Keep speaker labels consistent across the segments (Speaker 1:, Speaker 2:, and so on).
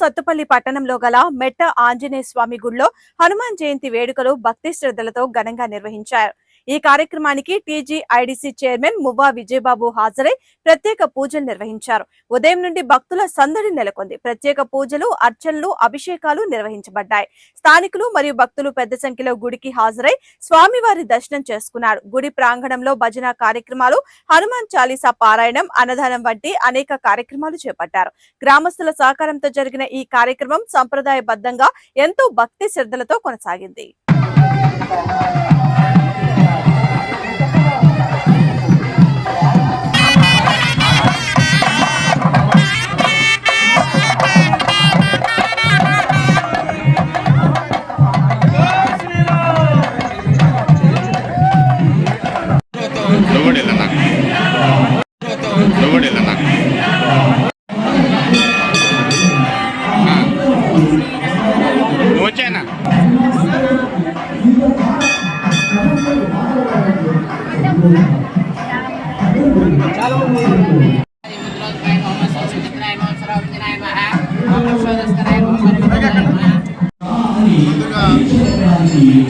Speaker 1: సత్తుపల్లి పట్టణంలో గల మెట్ట ఆంజనేయ స్వామి గుడిలో హనుమాన్ జయంతి వేడుకలు భక్తి శ్రద్ధలతో ఘనంగా నిర్వహించారు. ఈ కార్యక్రమానికి టీజీఐడిసి చైర్మన్ మువ్వా విజయబాబు హాజరై ప్రత్యేక పూజలు నిర్వహించారు. ఉదయం నుండి భక్తుల సందడి నెలకొంది. ప్రత్యేక పూజలు అర్చనలు అభిషేకాలు నిర్వహించబడ్డాయి. స్థానికులు మరియు భక్తులు పెద్ద సంఖ్యలో గుడికి హాజరై స్వామివారి దర్శనం చేసుకున్నారు. గుడి ప్రాంగణంలో భజన కార్యక్రమాలు హనుమాన్ చాలీసా పారాయణం అన్నదానం వంటి అనేక కార్యక్రమాలు చేపట్టారు. గ్రామస్తుల సహకారంతో జరిగిన ఈ కార్యక్రమం సంప్రదాయబద్ధంగా ఎంతో భక్తి శ్రద్ధలతో కొనసాగింది.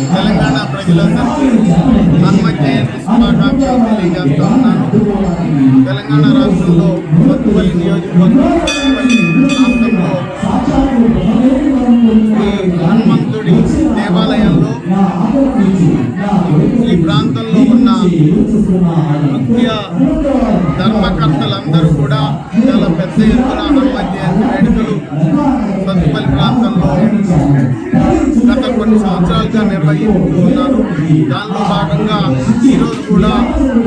Speaker 2: తెలంగాణ ప్రజలందరికీ హనుమత్ జయంతి శుభాకాంక్షలు తెలియజేస్తా ఉన్నాను తెలంగాణ రాష్ట్రంలో కొత్తపల్లి నియోజకవర్గం కొత్తపల్లి ధర్మకర్తలందరూ కూడా చాలా పెద్ద ఎత్తున హనుమత్ జయంతి వేడుకలు సత్తుపల్లి ప్రాంతంలో గత కొన్ని సంవత్సరాలుగా నిర్వహిస్తూ ఉన్నారు దానిలో భాగంగా ఈరోజు కూడా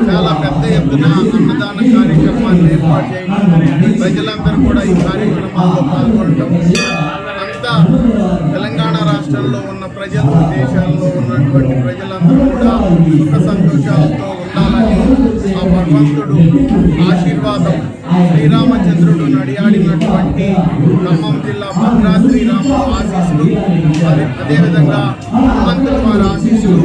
Speaker 2: చాలా పెద్ద ఎత్తున అన్నదాన కార్యక్రమాన్ని ఏర్పాటు చేయడం ప్రజలందరూ కూడా ఈ కార్యక్రమాల్లో పాల్గొనడం. అంతా తెలంగాణ రాష్ట్రంలో ఉన్న ప్రజలు దేశాల్లో ఉన్నటువంటి ప్రజలందరూ కూడా సుఖ సంతోషాలతో భగవంతుడు ఆశీర్వాదం శ్రీరామచంద్రుడు నడియాడినటువంటి ఖమ్మం జిల్లా భద్రాద్రి రామ ఆశీస్సులు. అదే అదేవిధంగా హనుమంతుల వారి ఆశీస్సులు.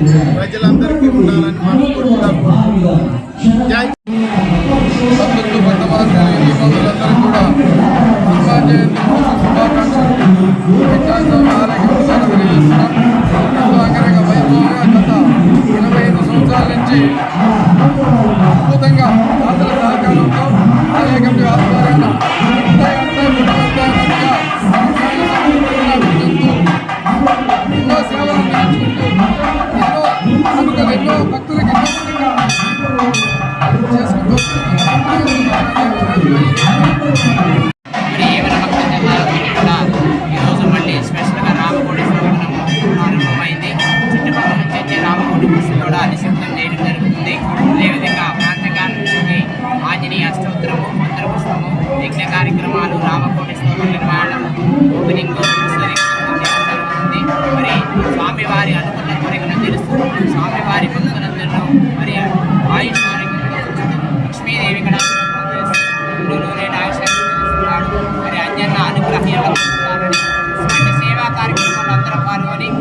Speaker 3: আর অনেক